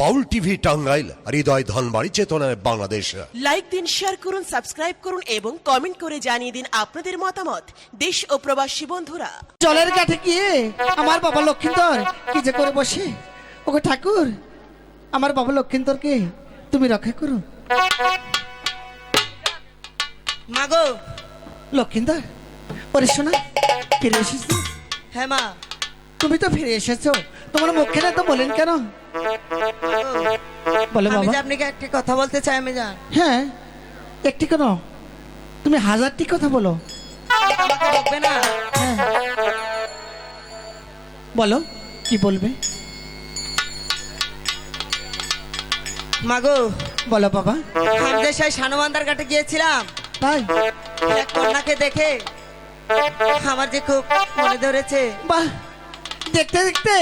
বাউল TV Tangail হৃদয় ধনবাড়ি চেতনায় Bangladesh. Like দিন share করুন সাবস্ক্রাইব করুন এবং কমেন্ট করে জানিয়ে দিন আপনাদের মতামত। দেশ ও প্রবাসী বন্ধুরা। জলের কাঠে গিয়ে আমার বাবা লক্ষিন্দর কি যে করে বসে? ওকে ঠাকুর আমার বাবা লক্ষিন্দরকে তুমি রক্ষা করো। মাগো। লক্ষিন্দর ওরে শোনা ফিরে এসেছ? হ্যাঁ মা। তুমি তো ফিরে এসেছ। তোমার মুখে না তো বলেন কেন? বলো বাবা আপনাকে একটি কথা বলতে চাই আমি জান। হ্যাঁ একটি কেন? তুমি হাজারটি কথা বলো। না? হ্যাঁ। বলো কি বলবে? মাগো বলো বাবা। আমি যে সেই সানুমান্দার ঘাটে গিয়েছিলাম। তাই? এক কন্যাকে দেখে আমার যে খুব মনে ধরেছে। বাহ! দেখতে দেখতে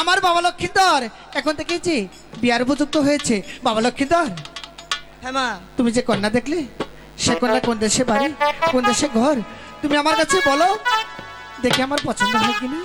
আমার বাবা লক্ষ্মীধর এখন থেকে যে বিয়ার উপযুক্ত হয়েছে। বাবা লক্ষ্মীধর হ্যাঁ মা। তুমি যে কন্যা দেখলে সে কন্যা কোন দেশে বাড়ি কোন দেশে ঘর? তুমি আমার কাছে বলো দেখে আমার পছন্দ হয় কিনা?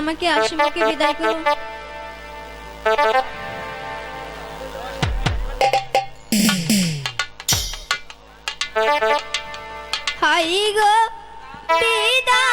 আমাকে আশিমাকে বিদায় করুন। হাই গো বিদায়।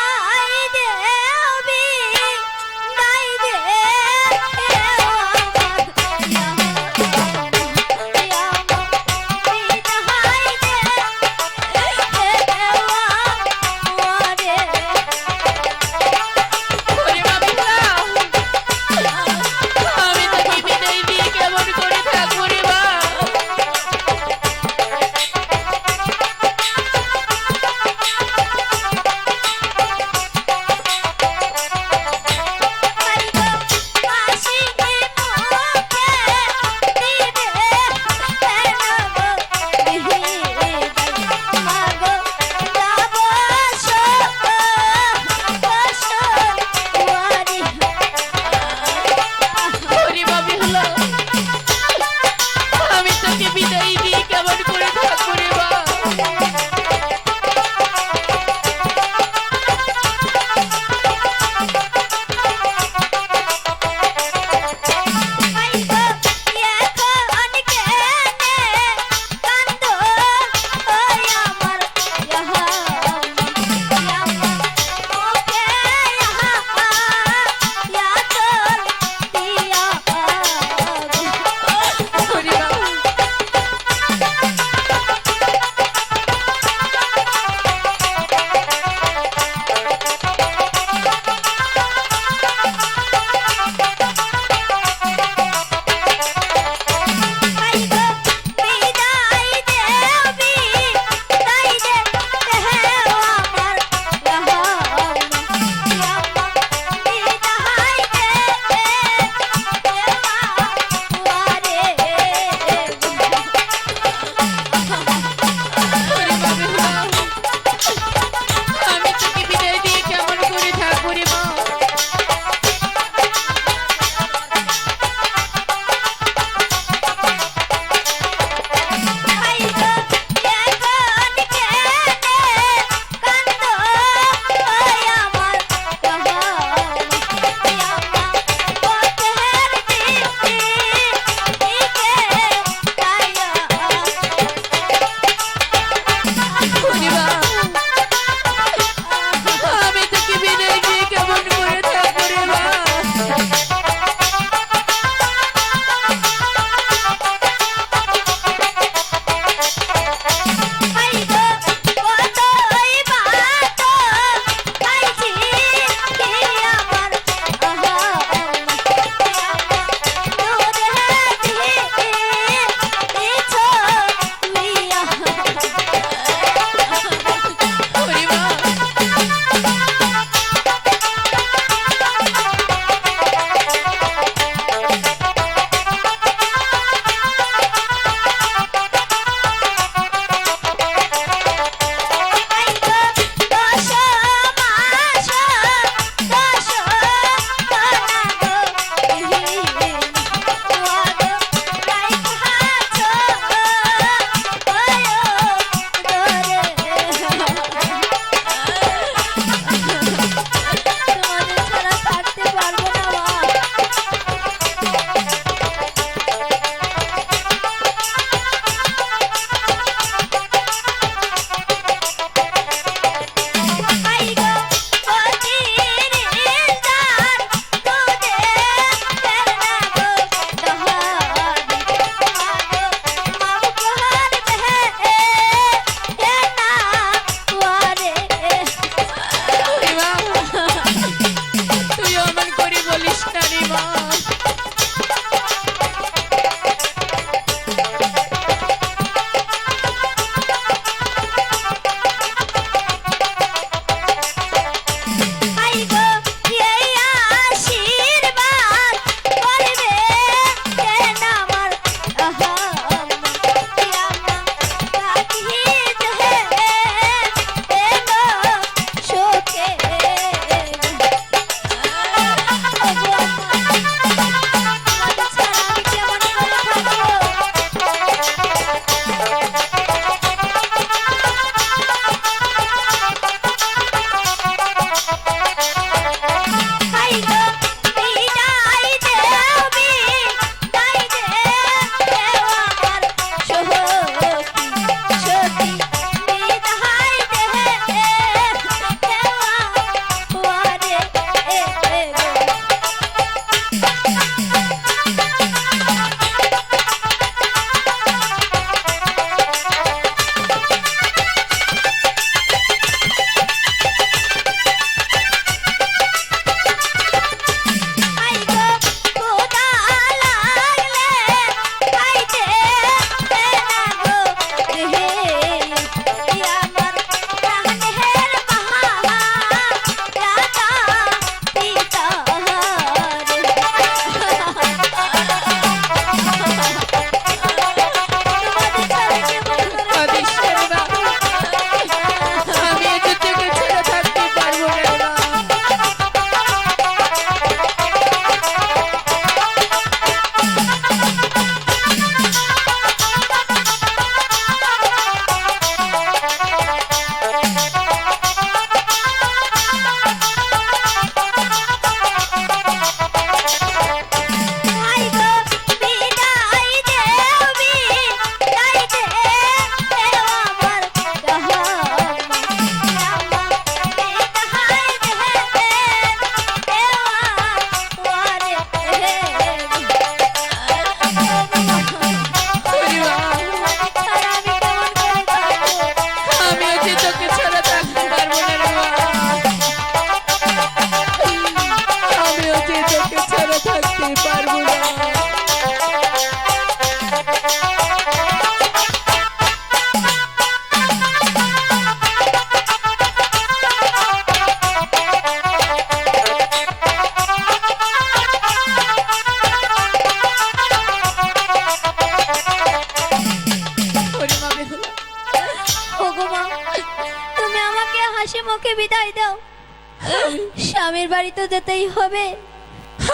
বাড়ি তো যেতেই হবে।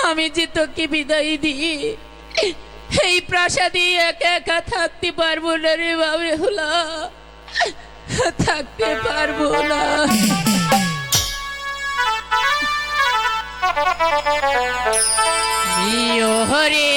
আমি যে তোকে বিদায় দিই এই প্রাসাদে একা একা থাকতে পারব না রে বাবে হলা। থাকতে পারব না। হরে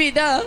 比的。